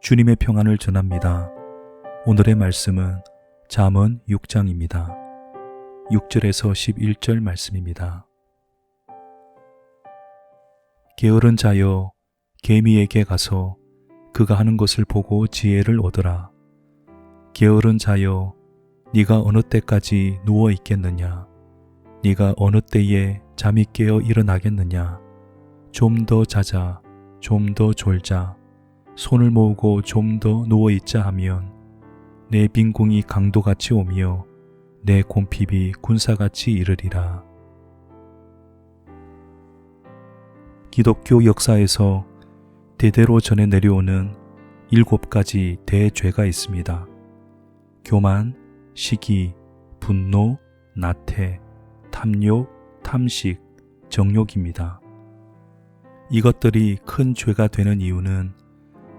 주님의 평안을 전합니다. 오늘의 말씀은 잠언 6장입니다. 6절에서 11절 말씀입니다. 게으른 자여 개미에게 가서 그가 하는 것을 보고 지혜를 얻으라. 게으른 자여 네가 어느 때까지 누워 있겠느냐? 네가 어느 때에 잠이 깨어 일어나겠느냐? 좀 더 자자, 좀 더 졸자, 손을 모으고 좀 더 누워 있자 하면 내 빈궁이 강도같이 오며 내 곰핍이 군사같이 이르리라. 기독교 역사에서 대대로 전해 내려오는 일곱 가지 대죄가 있습니다. 교만, 시기, 분노, 나태, 탐욕, 탐식, 정욕입니다. 이것들이 큰 죄가 되는 이유는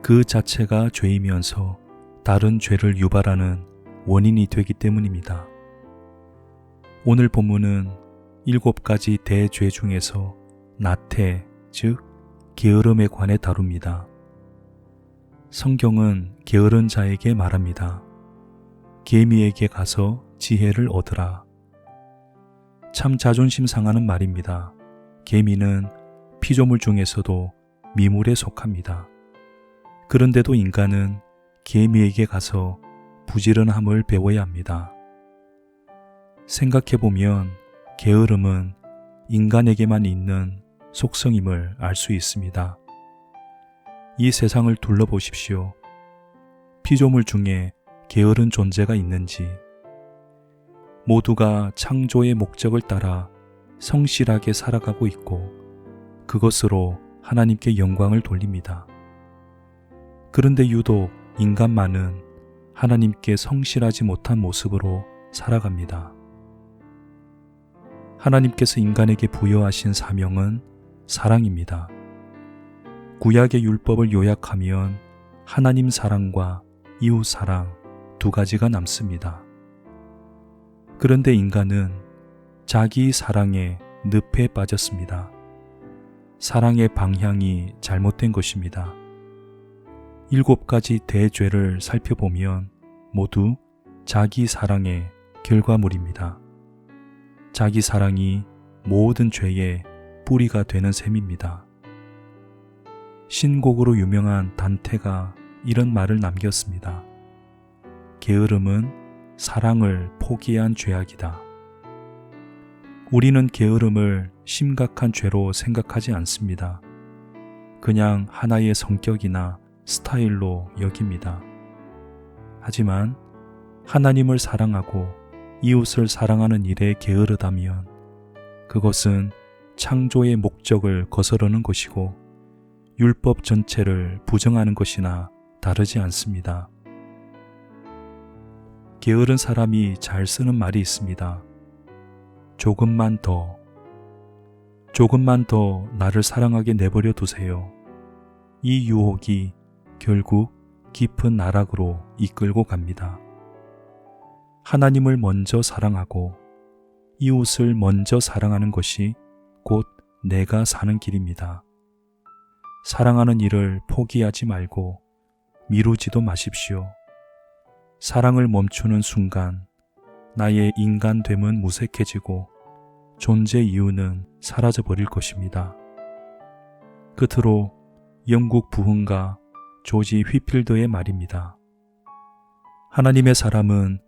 그 자체가 죄이면서 다른 죄를 유발하는 원인이 되기 때문입니다. 오늘 본문은 일곱 가지 대죄 중에서 나태, 즉, 게으름에 관해 다룹니다. 성경은 게으른 자에게 말합니다. 개미에게 가서 지혜를 얻으라. 참 자존심 상하는 말입니다. 개미는 피조물 중에서도 미물에 속합니다. 그런데도 인간은 개미에게 가서 부지런함을 배워야 합니다. 생각해보면 게으름은 인간에게만 있는 속성임을 알 수 있습니다. 이 세상을 둘러보십시오. 피조물 중에 게으른 존재가 있는지, 모두가 창조의 목적을 따라 성실하게 살아가고 있고, 그것으로 하나님께 영광을 돌립니다. 그런데 유독 인간만은 하나님께 성실하지 못한 모습으로 살아갑니다. 하나님께서 인간에게 부여하신 사명은 사랑입니다. 구약의 율법을 요약하면 하나님 사랑과 이웃 사랑 두 가지가 남습니다. 그런데 인간은 자기 사랑에 늪에 빠졌습니다. 사랑의 방향이 잘못된 것입니다. 일곱 가지 대죄를 살펴보면 모두 자기 사랑의 결과물입니다. 자기 사랑이 모든 죄의 뿌리가 되는 셈입니다. 신곡으로 유명한 단테가 이런 말을 남겼습니다. 게으름은 사랑을 포기한 죄악이다. 우리는 게으름을 심각한 죄로 생각하지 않습니다. 그냥 하나의 성격이나 스타일로 여깁니다. 하지만 하나님을 사랑하고 이웃을 사랑하는 일에 게으르다면 그것은 창조의 목적을 거스르는 것이고 율법 전체를 부정하는 것이나 다르지 않습니다. 게으른 사람이 잘 쓰는 말이 있습니다. 조금만 더, 조금만 더 나를 사랑하게 내버려 두세요. 이 유혹이 결국 깊은 나락으로 이끌고 갑니다. 하나님을 먼저 사랑하고 이웃을 먼저 사랑하는 것이 곧 내가 사는 길입니다. 사랑하는 일을 포기하지 말고 미루지도 마십시오. 사랑을 멈추는 순간 나의 인간됨은 무색해지고 존재 이유는 사라져 버릴 것입니다. 끝으로 영국 부흥가 조지 휘필더의 말입니다. 하나님의 사람은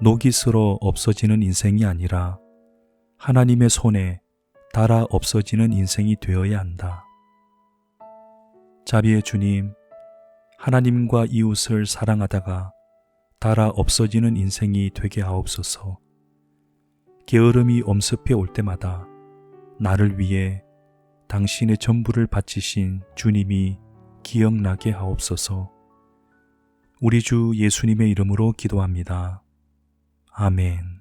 녹이 슬어 없어지는 인생이 아니라 하나님의 손에 닳아 없어지는 인생이 되어야 한다. 자비의 주님, 하나님과 이웃을 사랑하다가 닳아 없어지는 인생이 되게 하옵소서. 게으름이 엄습해 올 때마다 나를 위해 당신의 전부를 바치신 주님이 기억나게 하옵소서. 우리 주 예수님의 이름으로 기도합니다. 아멘.